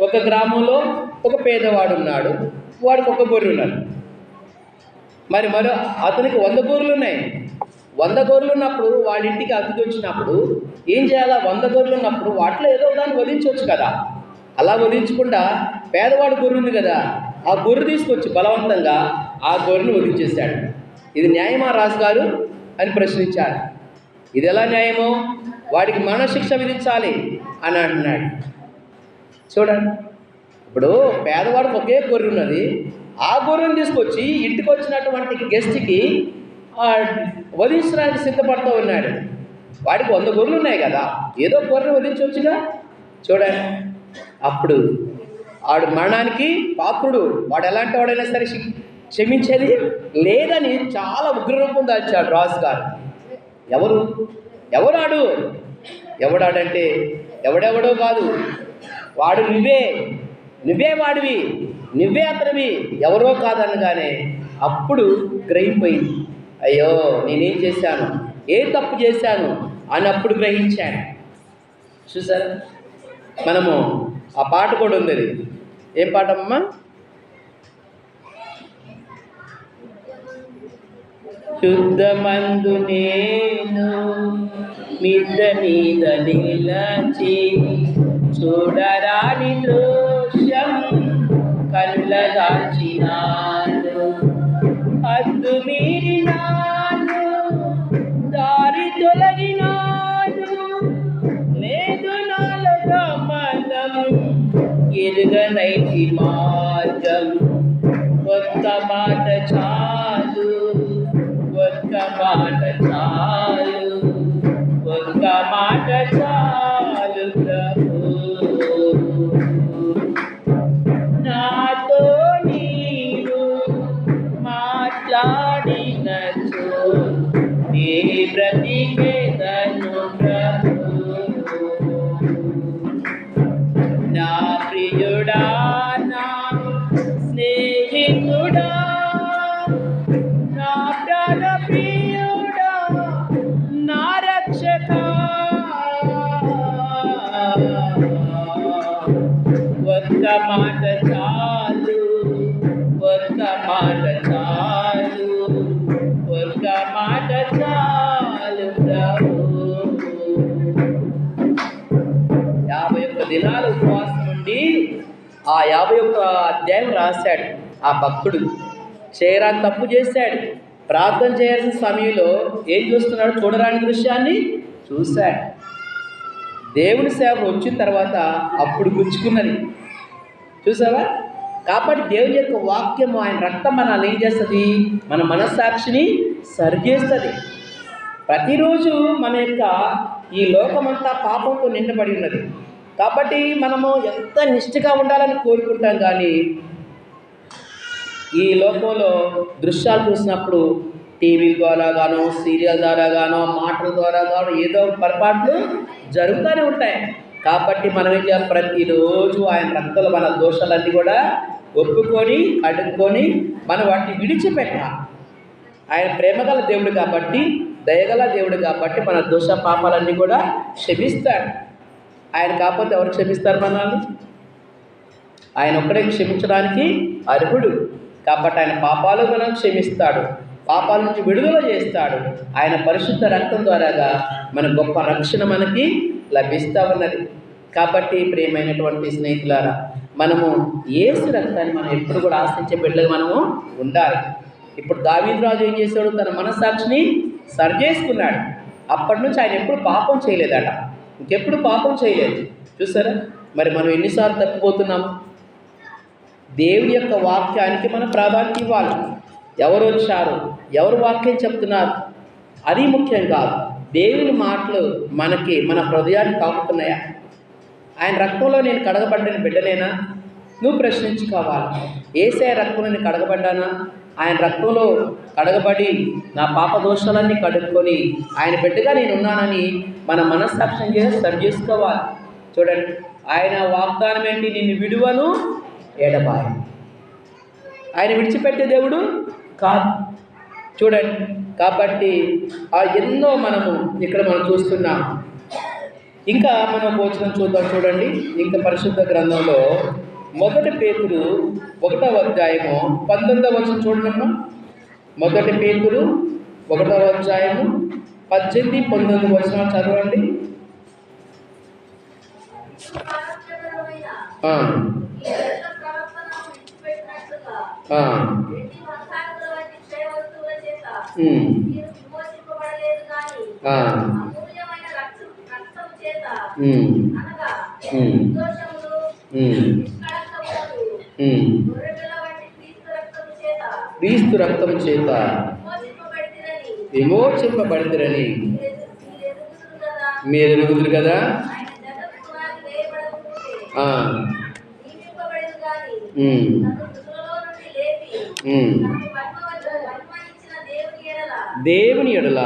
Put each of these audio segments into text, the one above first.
ఒక గ్రామంలో ఒక పేదవాడు ఉన్నాడు. వాడికి ఒక గొర్రె ఉన్నాడు మరి మరో అతనికి వంద గొర్రెలు ఉన్నాయి. వంద గొర్రెలు ఉన్నప్పుడు వాళ్ళ ఇంటికి అతిథి వచ్చినప్పుడు ఏం చేయాలా? వంద గొర్రెలు ఉన్నప్పుడు వాటిలో ఏదో దాన్ని వధించవచ్చు కదా. అలా వదిలించకుండా పేదవాడు గొర్రె ఉంది కదా. ఆ గొర్రె తీసుకొచ్చి బలవంతంగా ఆ గొర్రెను వధించేశాడు ఇది న్యాయమా రాజు గారు అని ప్రశ్నించారు. ఇది ఎలా న్యాయమో? వాడికి మరణశిక్ష విధించాలి అని అంటున్నాడు. చూడండి. ఇప్పుడు పేదవాడికి ఒకే గొర్రె ఉన్నది. ఆ గొర్రెను తీసుకొచ్చి ఇంటికి వచ్చినటువంటి గెస్ట్కి వధించడానికి సిద్ధపడుతూ ఉన్నాడు. వాడికి వంద గొర్రెలు ఉన్నాయి కదా ఏదో గొర్రె వధించవచ్చుగా చూడండి. అప్పుడు ఆడు మరణానికి పాత్రుడు. వాడు ఎలాంటి వాడైనా సరే క్షమించేది లేదని చాలా ఉగ్రరూపం దాల్చాడు రాజు గారు. ఎవరు? ఎవడాడు ఎవడాడంటే? ఎవడెవడో కాదు. వాడు నువ్వే నువ్వే వాడివి నువ్వే అతనివి ఎవరో కాదనగానే అప్పుడు గ్రహింపోయింది. అయ్యో నేనేం చేశాను? ఏ తప్పు చేశాను? అని అప్పుడు గ్రహించాను. చూసారా? మనము ఆ పాట కూడా ఉంది అది. ఏం పాట అమ్మా శుద్ధమందు నేను మిద్ద మీద నిలచి చూడరాని దృశ్యం కళ్ళ దాచినాను అద్దు మీరినాను దారి తొలగినాను. లేదు నాలో గమనం ఎరుగనైతి మార్గం. కొత్త మాట చాలు. నీ బ్రతికేదను ప్రభు నా ప్రియుడా నా స్నేహితుడా నా ప్రాణ ప్రియుడా నా రక్షక ఒక్క మాట చాలు. దినాలు ఉపవాసం ఉండి ఆ యాభై ఒక్క అధ్యాయం రాశాడు. ఆ భక్తుడు చేయరాని తప్పు చేశాడు. ప్రార్థన చేయాల్సిన సమయంలో ఏం చూస్తున్నాడు? చూడరాని దృశ్యాన్ని చూశాడు. దేవుని సేవ వచ్చిన తర్వాత అప్పుడు గుచ్చుకున్నది. చూసావా? కాబట్టి దేవుని యొక్క వాక్యం ఆయన రక్తం మనల్ని ఏం చేస్తుంది? మన మనస్సాక్షిని సరిచేస్తుంది. ప్రతిరోజు మన యొక్క ఈ లోకమంతా పాపంతో నిండబడి ఉన్నది. కాబట్టి మనము ఎంత నిష్ఠగా ఉండాలని కోరుకుంటాం కానీ ఈ లోకంలో దృశ్యాలు చూసినప్పుడు టీవీ ద్వారా గానో సీరియల్ ద్వారా గానో మాటల ద్వారా గానో ఏదో ఒక పొరపాట్లు జరుగుతూనే ఉంటాయి. కాబట్టి మనం ఏం చేయాలి? ప్రతిరోజు ఆయన రక్తంలో మన దోషాలన్నీ కూడా ఒప్పుకొని అడుక్కొని మనం వాటిని విడిచిపెట్టాలి. ఆయన ప్రేమగల దేవుడు కాబట్టి దయగల దేవుడు కాబట్టి మన దోష పాపాలన్నీ కూడా క్షమిస్తాడు. ఆయన కాకపోతే ఎవరు క్షమిస్తారు మనల్ని? ఆయన ఒక్కడే క్షమించడానికి అర్హుడు. కాబట్టి ఆయన పాపాలు మనం క్షమిస్తాడు. పాపాల నుంచి విడుదల చేస్తాడు. ఆయన పరిశుద్ధ రక్తం ద్వారాగా మన గొప్ప రక్షణ మనకి లభిస్తూ ఉన్నది. కాబట్టి ప్రియమైనటువంటి స్నేహితులారా మనము ఏసు రక్తాన్ని మనం ఎప్పుడు కూడా ఆశించే బిడ్డలు మనము ఉండాలి. ఇప్పుడు దావీదు రాజు ఏం చేశాడు? తన మనస్సాక్షిని సరిచేసుకున్నాడు. అప్పటి నుంచి ఆయన ఎప్పుడు పాపం చేయలేదట. ఇంకెప్పుడు పాపం చేయలేదు. చూసారా? మరి మనం ఎన్నిసార్లు తప్పిపోతున్నాం? దేవుడి యొక్క వాక్యానికి మనం ప్రాధాన్యత ఇవ్వాలి. ఎవరు వచ్చారు? ఎవరు వాక్యం చెప్తున్నారు? అది ముఖ్యం కాదు. దేవుని మాటలు మనకి మన హృదయాన్ని తాకుతున్నాయా? ఆయన రక్తంలో నేను కడగబడ్డని బిడ్డనేనా? నువ్వు ప్రశ్నించుకోవాలి. ఏసే రక్తంలో నేను కడగబడ్డానా? ఆయన రక్తంలో కడగబడి నా పాప దోషాలన్నీ కడుక్కొని ఆయన బిడ్డగా నేను ఉన్నానని మన మనస్సాక్ష్యం చేసి సరి చేసుకోవాలి. చూడండి ఆయన వాగ్దానం ఏంటి? నిన్ను విడువను ఎడబాయి ఆయన విడిచిపెట్టే దేవుడు కాదు. చూడండి కాబట్టి ఆ ఎన్నో మనము ఇక్కడ మనం చూస్తున్నాం. ఇంకా మనం భోజనం చూద్దాం చూడండి. ఇంకా పరిశుద్ధ గ్రంథంలో మొదటి పేతురు ఒకటవ అధ్యాయము పంతొమ్మిదవ వచనం చూడమ్మా మొదటి పేతురు ఒకటవ అధ్యాయము పద్దెనిమిది పంతొమ్మిది వచనాలు చదవండి. ఆ, క్రీస్తు రక్తం చేత విమోచింపబడితిరని. మీరు ఎరుగుదురు కదా. దేవుని ఎడల.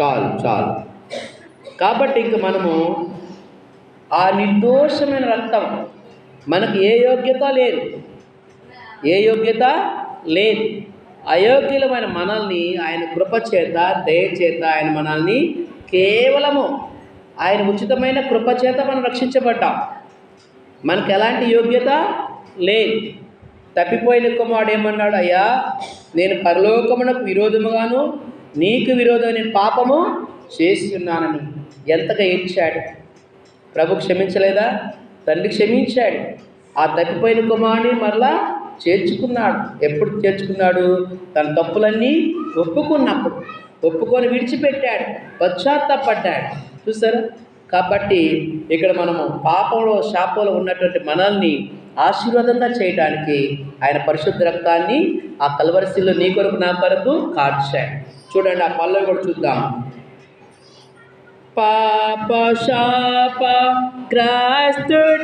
చాలు చాలు. కాబట్టి ఇంక మనము ఆ నిర్దోషమైన రక్తం మనకు ఏ యోగ్యత లేదు. ఏ యోగ్యత లేదు. అయోగ్యులమైన మనల్ని ఆయన కృప చేత దయ ఆయన మనల్ని కేవలము ఆయన ఉచితమైన కృప చేత మనం రక్షించబడ్డాం. మనకు ఎలాంటి యోగ్యత లేదు. తప్పిపోయిన కుమారుడు ఏమన్నాడు? అయ్యా నేను పరలోకమునకు విరోధముగాను నీకు విరోధం పాపము చేసి ఉన్నానని ఎంతగా ఏడ్చాడు. ప్రభు క్షమించలేదా? తండ్రి క్షమించాడు. ఆ తప్పిపోయిన కుమారుని మరలా చేర్చుకున్నాడు. ఎప్పుడు చేర్చుకున్నాడు? తన తప్పులన్నీ ఒప్పుకున్నప్పుడు. ఒప్పుకొని విడిచిపెట్టాడు. పశ్చాత్తాపడ్డాడు. చూసారా కాబట్టి ఇక్కడ మనము పాపంలో శాపంలో ఉన్నటువంటి మనల్ని ఆశీర్వాదంగా చేయడానికి ఆయన పరిశుద్ధ రక్తాన్ని ఆ కలవరిశిలో నీ కొరకు నా కొరకు కార్చాడు. చూడండి ఆ పళ్ళను కూడా చూద్దాం. పాప శాప గ్రస్తుడా